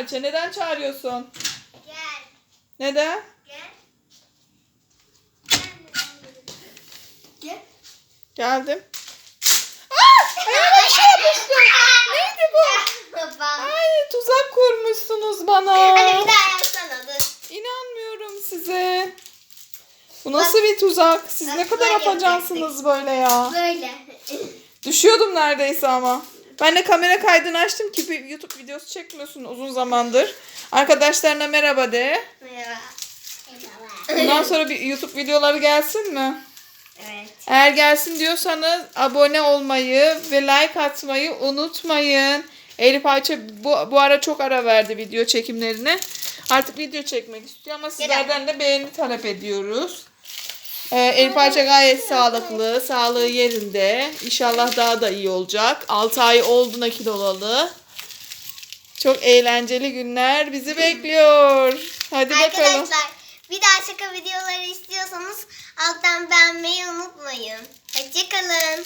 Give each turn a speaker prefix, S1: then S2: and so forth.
S1: Ayça neden çağırıyorsun?
S2: Gel.
S1: Neden?
S2: Gel.
S3: Gel.
S1: Geldim. Aa! Ayağıma bir şey yapıştı. Neydi bu? Ay tuzak kurmuşsunuz bana.
S2: Hadi bir daha yapsana dur.
S1: İnanmıyorum size. Bu nasıl bir tuzak? Siz ne kadar
S2: böyle
S1: afacansınız böyle ya.
S2: Böyle.
S1: Düşüyordum neredeyse ama. Ben de kamera kaydını açtım ki bir YouTube videosu çekmiyorsun uzun zamandır. Arkadaşlarına merhaba de.
S2: Merhaba.
S1: Bundan sonra bir YouTube videoları gelsin mi?
S2: Evet.
S1: Eğer gelsin diyorsanız abone olmayı ve like atmayı unutmayın. Elif Ayça bu, bu ara çok ara verdi video çekimlerine. Artık video çekmek istiyor ama sizlerden de beğeni talep ediyoruz. Ee, Elif Ayça gayet sağlıklı, sağlığı yerinde. İnşallah daha da iyi olacak. 6 ay oldu nakil olalı. Çok eğlenceli günler bizi bekliyor. Hadi bakalım.
S2: Arkadaşlar bir daha şaka videoları istiyorsanız alttan beğenmeyi unutmayın. Hoşçakalın.